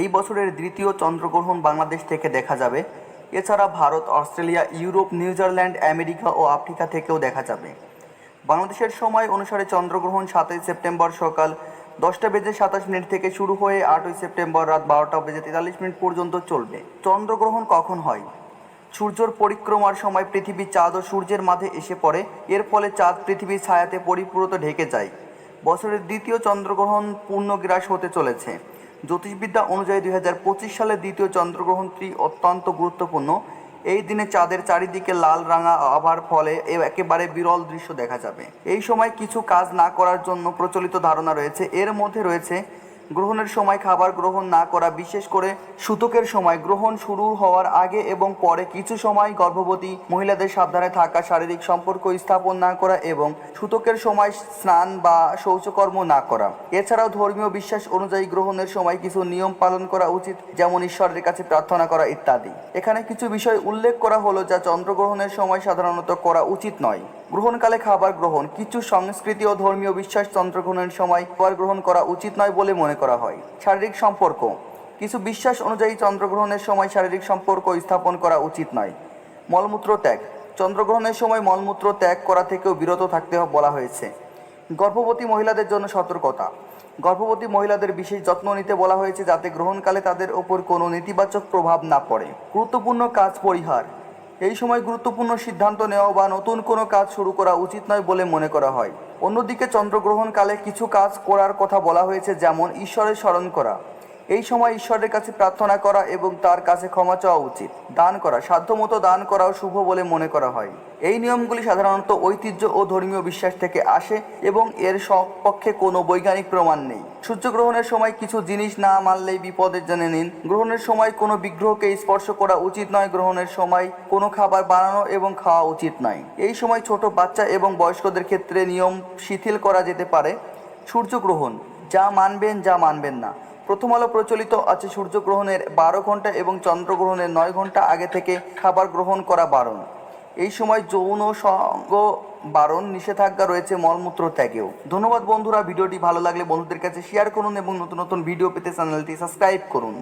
এই বছরের দ্বিতীয় চন্দ্রগ্রহণ বাংলাদেশ থেকে দেখা যাবে। এছাড়া Bharat, Australia, Europe, New Zealand, America ও আফ্রিকা থেকেও দেখা যাবে। বাংলাদেশের সময় অনুসারে চন্দ্রগ্রহণ সাতই সেপ্টেম্বর সকাল দশটা বেজে সাতাশ মিনিট থেকে শুরু হয়ে আটই সেপ্টেম্বর রাত বারোটা বেজে তেতাল্লিশ মিনিট পর্যন্ত চলবে। চন্দ্রগ্রহণ কখন হয়? সূর্যর পরিক্রমার সময় পৃথিবী চাঁদ ও সূর্যের মাঝে এসে পড়ে, এর ফলে চাঁদ পৃথিবীর ছায়াতে পরিপূরত ঢেকে যায়। বছরের দ্বিতীয় চন্দ্রগ্রহণ পূর্ণগ্রাস হতে চলেছে। জ্যোতিষবিদ্যা অনুযায়ী দুই হাজার পঁচিশ সালে দ্বিতীয় চন্দ্রগ্রহণটি অত্যন্ত গুরুত্বপূর্ণ। এই দিনে চাঁদের চারিদিকে লাল রাঙা আবার ফলে একেবারে বিরল দৃশ্য দেখা যাবে। এই সময় কিছু কাজ না করার জন্য প্রচলিত ধারণা রয়েছে। এর মধ্যে রয়েছে গ্রহণের সময় খাবার গ্রহণ না করা, বিশেষ করে সূতকের সময় গ্রহণ শুরু হওয়ার আগে এবং পরে কিছু সময় গর্ভবতী মহিলাদের সাবধানে থাকা, শারীরিক সম্পর্ক স্থাপন না করা এবং সূতকের সময় স্নান বা শৌচকর্ম না করা। এছাড়াও ধর্মীয় বিশ্বাস অনুযায়ী গ্রহণের সময় কিছু নিয়ম পালন করা উচিত, যেমন ঈশ্বরের কাছে প্রার্থনা করা ইত্যাদি। এখানে কিছু বিষয় উল্লেখ করা হলো যা চন্দ্রগ্রহণের সময় সাধারণত করা উচিত নয়। গ্রহণকালে খাবার গ্রহণ, কিছু সংস্কৃতি ও ধর্মীয় বিশ্বাস চন্দ্রগ্রহণের সময় খাবার গ্রহণ করা উচিত নয় বলে মনে করা হয়। শারীরিক সম্পর্ক, কিছু বিশ্বাস অনুযায়ী চন্দ্রগ্রহণের সময় শারীরিক সম্পর্ক স্থাপন করা উচিত নয়। মলমূত্র ত্যাগ চন্দ্রগ্রহণের সময় মলমূত্র ত্যাগ করা থেকেও বিরত থাকতে বলা হয়েছে। গর্ভবতী মহিলাদের জন্য সতর্কতা, গর্ভবতী মহিলাদের বিশেষ যত্ন নিতে বলা হয়েছে যাতে গ্রহণকালে তাদের ওপর কোনো নেতিবাচক প্রভাব না পড়ে। গুরুত্বপূর্ণ কাজ পরিহার এই সময় গুরুত্বপূর্ণ সিদ্ধান্ত নেওয়া বা নতুন কোনো কাজ শুরু করা উচিত নয় বলে মনে করা হয়। অন্যদিকে চন্দ্রগ্রহণকালে কিছু কাজ করার কথা বলা হয়েছে, যেমন ঈশ্বরের স্মরণ করা। এই সময় ঈশ্বরের কাছে প্রার্থনা করা এবং তার কাছে ক্ষমা চাওয়া উচিত। দান করা, সাধ্যমতো দান করাও শুভ বলে মনে করা হয়। এই নিয়মগুলি সাধারণত ঐতিহ্য ও ধর্মীয় বিশ্বাস থেকে আসে এবং এর সপক্ষে কোনো বৈজ্ঞানিক প্রমাণ নেই। সূর্যগ্রহণের সময় কিছু জিনিস না মানলেই বিপদের জেনে নিন। গ্রহণের সময় কোনো বিগ্রহকে স্পর্শ করা উচিত নয়। গ্রহণের সময় কোনো খাবার বানানো এবং খাওয়া উচিত নয়। এই সময় ছোট বাচ্চা এবং বয়স্কদের ক্ষেত্রে নিয়ম শিথিল করা যেতে পারে। সূর্যগ্রহণ, যা মানবেন যা মানবেন না। প্রথম আলো প্রচলিত আছে সূর্যগ্রহণের বারো ঘণ্টা এবং চন্দ্রগ্রহণের নয় ঘণ্টা আগে থেকে খাবার গ্রহণ করা বারণ। এই সময় যৌন সঙ্গ বারণ, নিষেধাজ্ঞা রয়েছে, মলমূত্র ত্যাগেও। ধন্যবাদ বন্ধুরা, ভিডিওটি ভালো লাগলে বন্ধুদের কাছে শেয়ার করুন এবং নতুন নতুন ভিডিও পেতে চ্যানেলটি সাবস্ক্রাইব করুন।